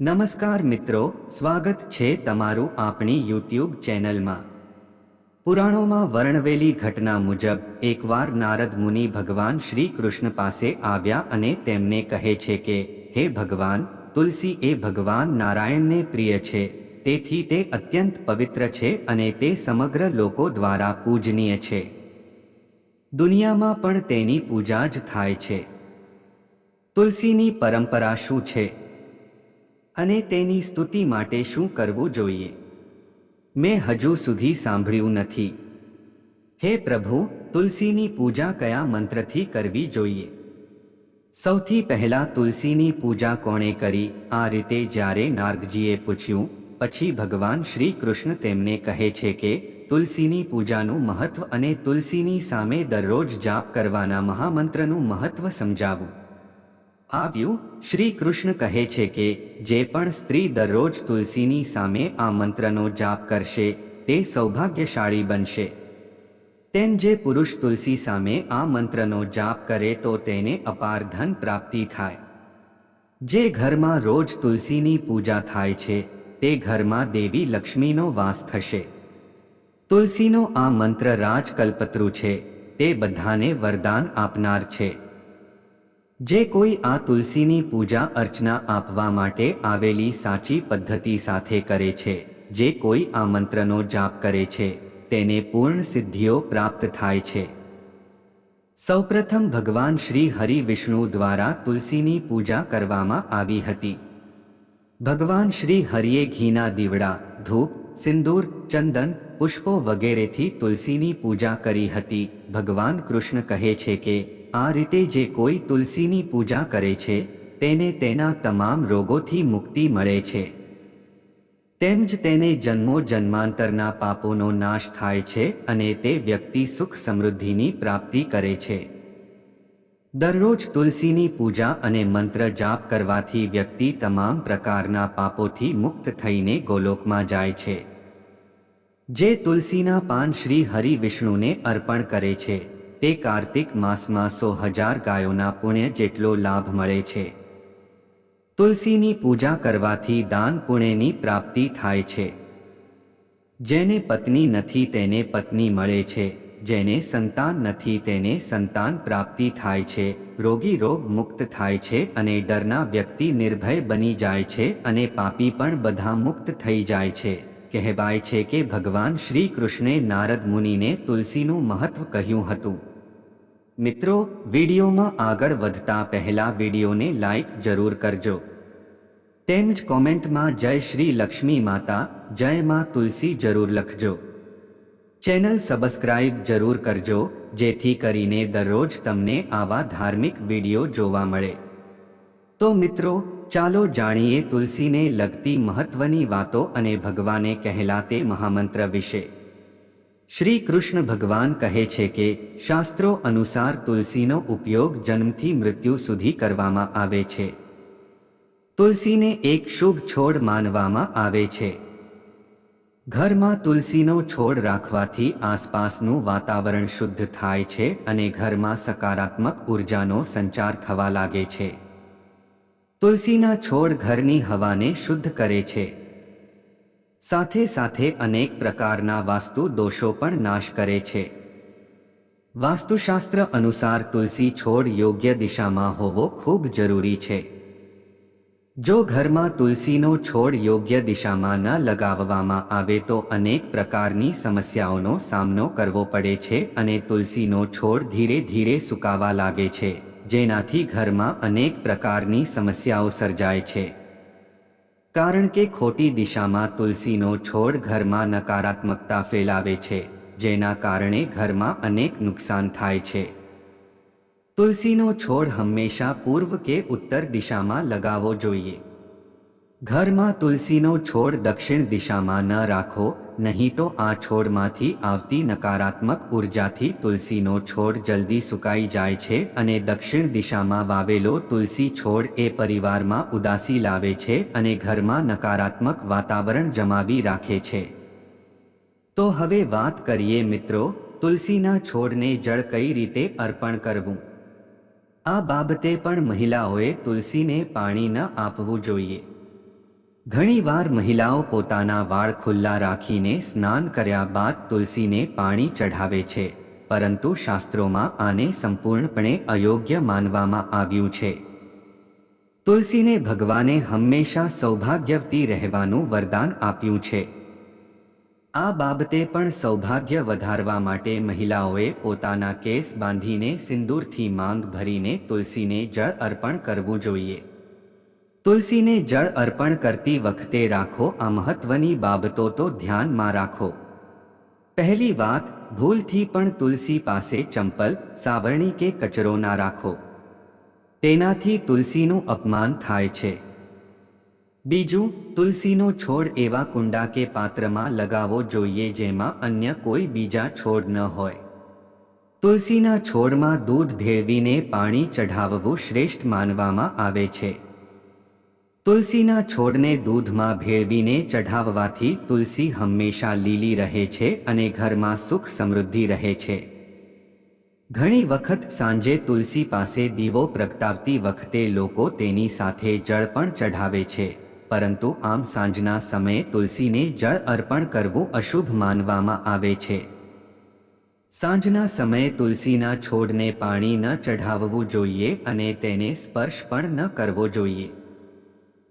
નમસ્કાર મિત્રો, સ્વાગત છે તમારું આપણી યુટ્યુબ ચેનલમાં. પુરાણોમાં વર્ણવેલી ઘટના મુજબ, એકવાર નારદ મુનિ ભગવાન શ્રી કૃષ્ણ પાસે આવ્યા અને તેમને કહે છે કે, હે ભગવાન, તુલસી એ ભગવાન નારાયણને પ્રિય છે, તેથી તે અત્યંત પવિત્ર છે અને તે સમગ્ર લોકો દ્વારા પૂજનીય છે. દુનિયામાં પણ તેની પૂજા જ થાય છે. તુલસીની પરંપરા શું છે? અને તેની સ્તુતિ માટે શું કરવું જોઈએ? મેં હજુ સુધી સાંભળ્યું નથી. હે પ્રભુ, તુલસીની પૂજા કયા મંત્રથી કરવી જોઈએ? સૌથી પહેલા તુલસીની પૂજા કોણે કરી? આ રીતે જ્યારે નારદજીએ પૂછ્યું, પછી ભગવાન શ્રી કૃષ્ણ તેમને કહે છે કે, તુલસીની પૂજાનું મહત્વ અને તુલસીની સામે દરરોજ જાપ કરવાના મહામંત્રનું મહત્વ સમજાવું. આવ્યું શ્રી કૃષ્ણ કહે છે કે, જે પણ સ્ત્રી દરરોજ તુલસીની સામે આ મંત્રનો જાપ કરશે, તે સૌભાગ્યશાળી બનશે. તેમ જે પુરુષ તુલસી સામે આ મંત્રનો જાપ કરે તો તેને અપાર ધન પ્રાપ્તિ થાય. જે ઘરમાં રોજ તુલસીની પૂજા થાય છે, તે ઘરમાં દેવી લક્ષ્મીનો વાસ થશે. તુલસીનો આ મંત્ર રાજકલ્પતરુ છે, તે બધાને વરદાન આપનાર છે. જે કોઈ આ તુલસીની પૂજા અર્ચના આપવા માટે આવેલી સાચી પદ્ધતિ સાથે કરે છે, જે કોઈ આ મંત્રનો જાપ કરે છે, તેને પૂર્ણ સિદ્ધિઓ પ્રાપ્ત થાય છે. સૌપ્રથમ ભગવાન શ્રી હરિ વિષ્ણુ દ્વારા તુલસીની પૂજા કરવામાં આવી હતી. ભગવાન શ્રી હરિએ ઘીના દીવડા, ધૂપ, સિંદૂર, ચંદન, પુષ્પો વગેરેથી તુલસીની પૂજા કરી હતી. ભગવાન કૃષ્ણ કહે છે કે આ રીતે જે કોઈ તુલસીની પૂજા કરે છે, તેને તેના તમામ રોગોથી મુક્તિ મળે છે. તેમજ તેને જન્મો જન્માંતરના પાપોનો નાશ થાય છે અને તે વ્યક્તિ સુખ સમૃદ્ધિની પ્રાપ્તિ કરે છે. દરરોજ તુલસીની પૂજા અને મંત્ર જાપ કરવાથી વ્યક્તિ તમામ પ્રકારના પાપોથી મુક્ત થઈને ગોલોકમાં જાય છે. જે તુલસીના પાન શ્રી હરિ વિષ્ણુને અર્પણ કરે છે. તે કાર્તિક માસમાં સો હજાર ગાયોના પુણ્ય જેટલો લાભ મળે છે. તુલસીની પૂજા કરવાથી દાન પુણ્યની પ્રાપ્તિ થાય છે. જેને પત્ની નથી તેને પત્ની મળે છે. જેને સંતાન નથી તેને સંતાન પ્રાપ્તિ થાય છે. રોગી રોગ મુક્ત થાય છે અને ડરના વ્યક્તિ નિર્ભય બની જાય છે અને પાપી પણ બધા મુક્ત થઈ જાય છે. કહેવાય છે કે ભગવાન શ્રી કૃષ્ણે નારદ મુનિને તુલસીનું મહત્વ કહ્યું હતું. મિત્રો, વિડીયોમાં આગળ વધતા પહેલા વિડીયોને લાઈક જરૂર કરજો. તેમજ કોમેન્ટમાં જય શ્રી લક્ષ્મી માતા, જય માં તુલસી જરૂર લખજો. ચેનલ સબસ્ક્રાઇબ જરૂર કરજો, જેથી કરીને દરરોજ તમને આવા ધાર્મિક વીડિયો જોવા મળે. તો મિત્રો, ચાલો જાણીએ તુલસીને લગતી મહત્વની વાતો અને ભગવાને કહેલા તે મહામંત્ર વિશે. શ્રી કૃષ્ણ ભગવાન કહે છે કે, શાસ્ત્રો અનુસાર તુલસીનો ઉપયોગ જન્મથી મૃત્યુ સુધી કરવામાં આવે છે. તુલસીને એક શુભ છોડ માનવામાં આવે છે. ઘરમાં તુલસીનો છોડ રાખવાથી આસપાસનું વાતાવરણ શુદ્ધ થાય છે અને ઘરમાં સકારાત્મક ઉર્જાનો સંચાર થવા લાગે છે. તુલસીના છોડ ઘરની હવાને શુદ્ધ કરે છે. સાથે સાથે અનેક પ્રકારના વાસ્તુ દોષો પણ નાશ કરે છે. વાસ્તુશાસ્ત્ર અનુસાર તુલસી છોડ યોગ્ય દિશામાં હોવો ખૂબ જરૂરી છે. જો ઘરમાં તુલસીનો છોડ યોગ્ય દિશામાં ન લગાવવામાં આવે તો અનેક પ્રકારની સમસ્યાઓનો સામનો કરવો પડે છે અને તુલસીનો છોડ ધીરે ધીરે સુકાવા લાગે છે, જેનાથી ઘરમાં અનેક પ્રકારની સમસ્યાઓ સર્જાય છે. કારણ કે ખોટી દિશામાં તુલસીનો છોડ ઘરમાં નકારાત્મકતા ફેલાવે છે, જેના કારણે ઘરમાં અનેક નુકસાન થાય છે. તુલસીનો છોડ હંમેશા પૂર્વ કે ઉત્તર દિશામાં લગાવવો જોઈએ. ઘરમાં તુલસીનો છોડ દક્ષિણ દિશામાં ન રાખો, નહીં તો આ છોડમાંથી આવતી નકારાત્મક ઉર્જાથી તુલસીનો છોડ જલ્દી સુકાઈ જાય છે અને દક્ષિણ દિશામાં વાવેલો તુલસી છોડ એ પરિવારમાં ઉદાસી લાવે છે અને ઘરમાં નકારાત્મક વાતાવરણ જમાવી રાખે છે. તો હવે વાત કરીએ મિત્રો, તુલસીના છોડને જળ કઈ રીતે અર્પણ કરવું? આ બાબતે પણ મહિલાઓએ તુલસીને પાણી ન આપવું જોઈએ. ઘણીવાર મહિલાઓ પોતાના વાળ ખુલ્લા રાખીને સ્નાન કર્યા બાદ તુલસીને પાણી ચઢાવે છે, પરંતુ શાસ્ત્રોમાં આને સંપૂર્ણપણે અયોગ્ય માનવામાં આવ્યું છે. તુલસીને ભગવાને હંમેશા સૌભાગ્યવતી રહેવાનું વરદાન આપ્યું છે. આ બાબતે પણ સૌભાગ્ય વધારવા માટે મહિલાઓએ પોતાના કેસ બાંધીને સિંદૂરથી માંગ ભરીને તુલસીને જળ અર્પણ કરવું જોઈએ. તુલસીને જળ અર્પણ કરતી વખતે રાખો આ મહત્વની બાબતો તો ધ્યાનમાં રાખો. પહેલી વાત, ભૂલથી પણ તુલસી પાસે ચંપલ, સાવરણી કે કચરો ના રાખો. તેનાથી તુલસીનું અપમાન થાય છે. બીજું, તુલસીનો છોડ એવા કુંડા કે પાત્રમાં લગાવવો જોઈએ જેમાં અન્ય કોઈ બીજા છોડ ન હોય. તુલસીના છોડમાં દૂધ ભેળવીને પાણી ચઢાવવું શ્રેષ્ઠ માનવામાં આવે છે. તુલસીના છોડને દૂધમાં ભેળવીને ચઢાવવાથી તુલસી હંમેશા લીલી રહે છે અને ઘરમાં સુખ સમૃદ્ધિ રહે છે. ઘણી વખત સાંજે તુલસી પાસે દીવો પ્રગટાવતી વખતે લોકો તેની સાથે જળ પણ ચઢાવે છે, પરંતુ આમ સાંજના સમયે તુલસીને જળ અર્પણ કરવું અશુભ માનવામાં આવે છે. સાંજના સમયે તુલસીના છોડને પાણી ન ચઢાવવું જોઈએ અને તેને સ્પર્શ પણ ન કરવો જોઈએ.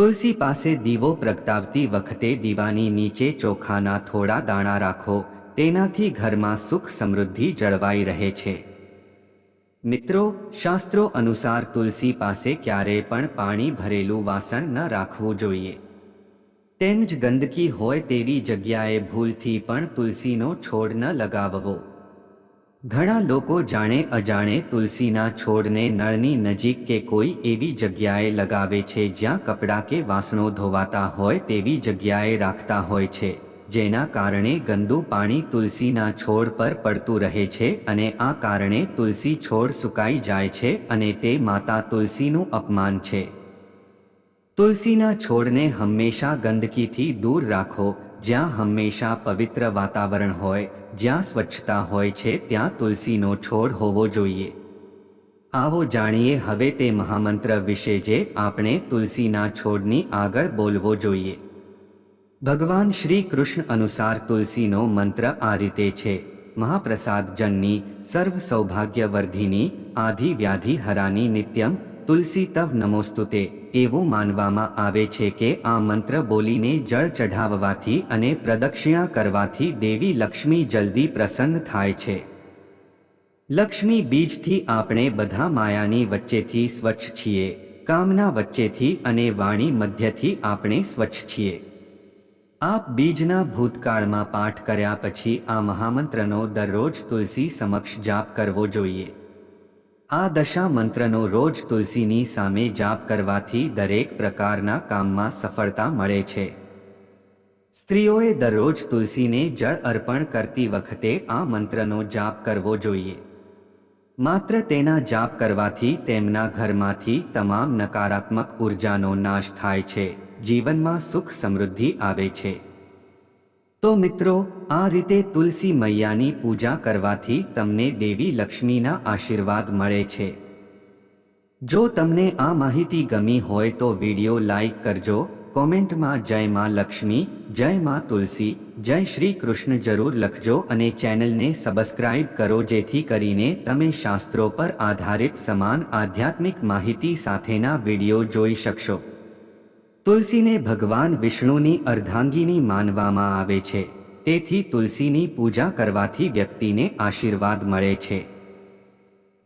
તુલસી પાસે દીવો પ્રગટાવતી વખતે દીવાની નીચે ચોખાના થોડા દાણા રાખો, તેનાથી ઘરમાં સુખ સમૃદ્ધિ જળવાઈ રહે છે. મિત્રો, શાસ્ત્રો અનુસાર તુલસી પાસે ક્યારેય પણ પાણી ભરેલું વાસણ ન રાખવું જોઈએ. તેમજ ગંદકી હોય તેવી જગ્યાએ ભૂલથી પણ તુલસીનો છોડ ન લગાવવો. ઘણા લોકો જાણે અજાણે તુલસીના છોડને નળની નજીક કે કોઈ એવી જગ્યાએ લગાવે છે જ્યાં કપડાં કે વાસણો ધોવાતા હોય તેવી જગ્યાએ રાખતા હોય છે, જેના કારણે ગંદુ પાણી તુલસીના છોડ પર પડતું રહે છે અને આ કારણે તુલસી છોડ સુકાઈ જાય છે અને તે માતા તુલસીનું અપમાન છે. તુલસીના છોડને હંમેશા ગંદકીથી દૂર રાખો જ્યાં હંમેશા પવિત્ર વાતાવરણ હોય, જ્યાં સ્વચ્છતા હોય છે, ત્યાં તુલસીનો છોડ હોવો જોઈએ. આવો જાણીએ હવે તે મહામંત્ર વિશે જે આપણે તુલસીના છોડની આગળ બોલવો જોઈએ. ભગવાન શ્રી કૃષ્ણ અનુસાર તુલસીનો મંત્ર આ રીતે છે. મહાપ્રસાદ જનની સર્વ સૌભાગ્યવર્ધિની આધિ વ્યાધિ હરાની નિત્યમ તુલસી તવ નમોસ્તુતે, એવું માનવામાં આવે છે કે આ મંત્ર બોલીને જળ ચઢાવવાથી અને પ્રદક્ષિણા કરવાથી દેવી લક્ષ્મી જલ્દી પ્રસન્ન થાય છે. લક્ષ્મી બીજથી આપણે બધા માયાની વચ્ચેથી સ્વચ્છ છીએ, કામના વચ્ચેથી અને વાણી મધ્યથી આપણે સ્વચ્છ છીએ. આપ બીજના ભૂતકાળમાં પાઠ કર્યા પછી આ મહામંત્રનો દરરોજ તુલસી સમક્ષ જાપ કરવો જોઈએ. આ દશા મંત્રનો રોજ તુલસીની સામે જાપ કરવાથી દરેક પ્રકારના કામમાં સફળતા મળે છે. સ્ત્રીઓએ દરરોજ તુલસીને જળ અર્પણ કરતી વખતે આ મંત્રનો જાપ કરવો જોઈએ. માત્ર તેના જાપ કરવાથી તેમના ઘરમાંથી તમામ નકારાત્મક ઉર્જાનો નાશ થાય છે. જીવનમાં સુખ સમૃદ્ધિ આવે છે. તો મિત્રો, આ રીતે તુલસી મૈયાની પૂજા કરવાથી તમને દેવી લક્ષ્મીના આશીર્વાદ મળે છે. જો તમને આ માહિતી ગમી હોય તો વીડિયો લાઈક કરજો, કોમેન્ટમાં જય માં લક્ષ્મી, જય માં તુલસી, જય શ્રી કૃષ્ણ જરૂર લખજો અને ચેનલને સબસ્ક્રાઇબ કરો જેથી કરીને તમે શાસ્ત્રો પર આધારિત સમાન આધ્યાત્મિક માહિતી સાથેના વીડિયો જોઈ શકશો. તુલસીને ભગવાન વિષ્ણુની અર્ધાંગીની માનવામાં આવે છે. તેથી તુલસીની પૂજા કરવાથી વ્યક્તિને આશીર્વાદ મળે છે.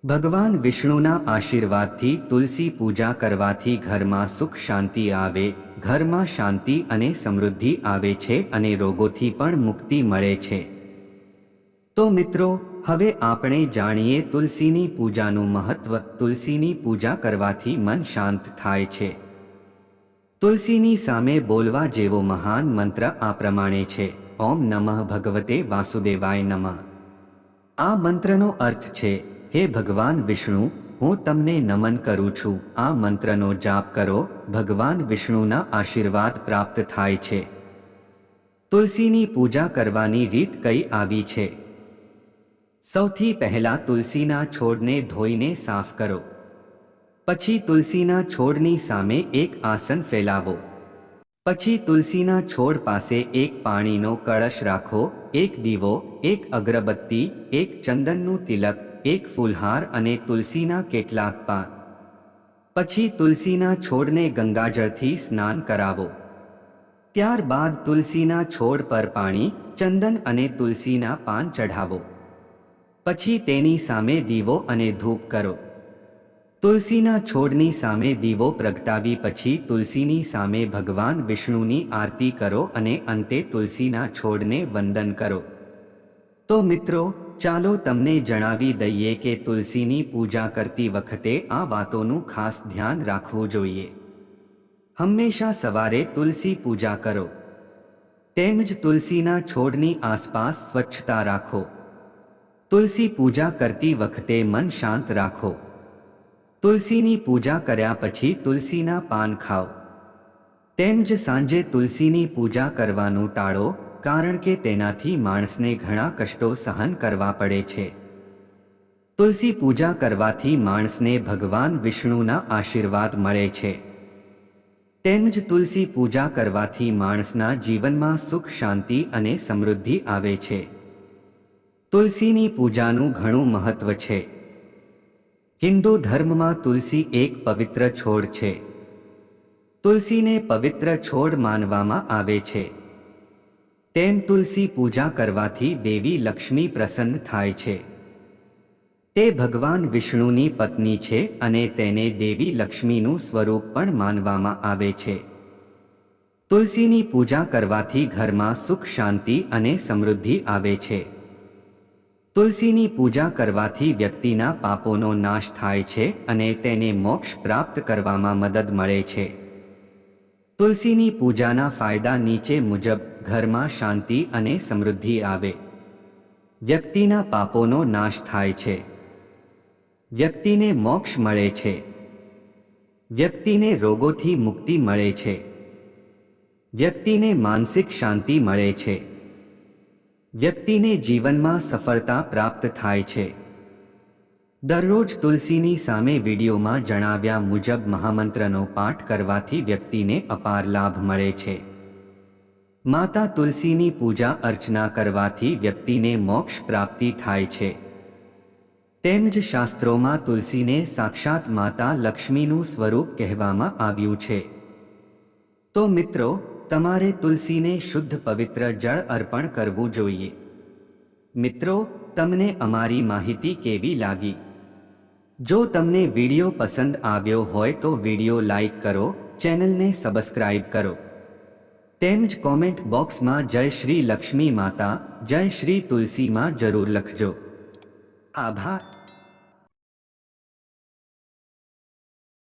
ભગવાન વિષ્ણુના આશીર્વાદથી તુલસી પૂજા કરવાથી ઘરમાં સુખ શાંતિ આવે, ઘરમાં શાંતિ અને સમૃદ્ધિ આવે છે અને રોગોથી પણ મુક્તિ મળે છે. તો મિત્રો, હવે આપણે જાણીએ તુલસીની પૂજાનું મહત્વ. તુલસીની પૂજા કરવાથી મન શાંત થાય છે. તુલસીની સામે બોલવા જેવો મહાન મંત્ર આ પ્રમાણે છે, ઓમ નમઃ ભગવતે વાસુદેવાય નમઃ. આ મંત્રનો અર્થ છે, હે ભગવાન વિષ્ણુ, હું તમને નમન કરું છું. આ મંત્રનો જાપ કરો, ભગવાન વિષ્ણુના આશીર્વાદ પ્રાપ્ત થાય છે. તુલસીની પૂજા કરવાની રીત કઈ આવી છે? સૌથી પહેલા તુલસીના છોડને ધોઈને સાફ કરો. પછી તુલસીના છોડની સામે એક આસન ફેલાવો. પછી તુલસીના છોડ પાસે એક પાણીનો કળશ રાખો, એક દીવો, એક અગરબત્તી, એક ચંદનનું તિલક, એક ફૂલહાર અને તુલસીના કેટલાક પાન. પછી તુલસીના છોડને ગંગાજળથી સ્નાન કરાવો. ત્યારબાદ તુલસીના છોડ પર પાણી, ચંદન અને તુલસીના પાન ચઢાવો. પછી તેની સામે દીવો અને ધૂપ કરો. તુલસીના છોડની સામે દીવો પ્રગટાવી પછી તુલસીની સામે ભગવાન વિષ્ણુની આરતી કરો અને અંતે તુલસીના છોડને વંદન કરો. તો મિત્રો, ચાલો તમને જણાવી દઈએ કે તુલસીની પૂજા કરતી વખતે આ વાતોનું ખાસ ધ્યાન રાખવું જોઈએ. હંમેશા સવારે તુલસી પૂજા કરો. તેમજ તુલસીના છોડની આસપાસ સ્વચ્છતા રાખો. તુલસી પૂજા કરતી વખતે મન શાંત રાખો. તુલસીની પૂજા કર્યા પછી તુલસીના પાન ખાઓ. તેમ જ સાંજે તુલસીની પૂજા કરવાનું ટાળો, કારણ કે તેનાથી માણસને ઘણા કષ્ટો સહન કરવા પડે છે. તુલસી પૂજા કરવાથી માણસને ભગવાન વિષ્ણુના આશીર્વાદ મળે છે. તેમજ તુલસી પૂજા કરવાથી માણસના જીવનમાં સુખ, શાંતિ અને સમૃદ્ધિ આવે છે. તુલસીની પૂજાનું ઘણું મહત્વ છે. હિન્દુ ધર્મમાં તુલસી એક પવિત્ર છોડ છે. તુલસીને પવિત્ર છોડ માનવામાં આવે છે. તેમ તુલસી પૂજા કરવાથી દેવી લક્ષ્મી પ્રસન્ન થાય છે. તે ભગવાન વિષ્ણુની પત્ની છે અને તેને દેવી લક્ષ્મીનું સ્વરૂપ પણ માનવામાં આવે છે. તુલસીની પૂજા કરવાથી ઘરમાં સુખ, શાંતિ અને સમૃદ્ધિ આવે છે. તુલસીની પૂજા કરવાથી વ્યક્તિના પાપોનો નાશ થાય છે અને તેને મોક્ષ પ્રાપ્ત કરવામાં મદદ મળે છે. તુલસીની પૂજાના ફાયદા નીચે મુજબ ઘરમાં શાંતિ અને સમૃદ્ધિ આવે. વ્યક્તિના પાપોનો નાશ થાય છે. વ્યક્તિને મોક્ષ મળે છે. વ્યક્તિને રોગોથી મુક્તિ મળે છે. વ્યક્તિને માનસિક શાંતિ મળે છે. વ્યક્તિને જીવનમાં સફળતા પ્રાપ્ત થાય છે. દરરોજ તુલસીની સામે વિડીયોમાં જણાવ્યા મુજબ મહામંત્રનો પાઠ કરવાથી વ્યક્તિને અપાર લાભ મળે છે. માતા તુલસીની પૂજા અર્ચના કરવાથી વ્યક્તિને મોક્ષ પ્રાપ્તિ થાય છે. તેમજ શાસ્ત્રોમાં તુલસીને સાક્ષાત માતા લક્ષ્મીનું સ્વરૂપ કહેવામાં આવ્યું છે. તો મિત્રો તમારે તુલસીને શુદ્ધ પવિત્ર જળ અર્પણ કરવું જોઈએ. મિત્રો, તમને અમારી માહિતી કેવી લાગી? જો તમને વીડિયો પસંદ આવ્યો હોય તો વિડિયો લાઈક કરો, ચેનલને સબસ્ક્રાઇબ કરો. તેમજ કોમેન્ટ બોક્સમાં જય શ્રી લક્ષ્મી માતા, જય શ્રી તુલસીમાં જરૂર લખજો. આભાર.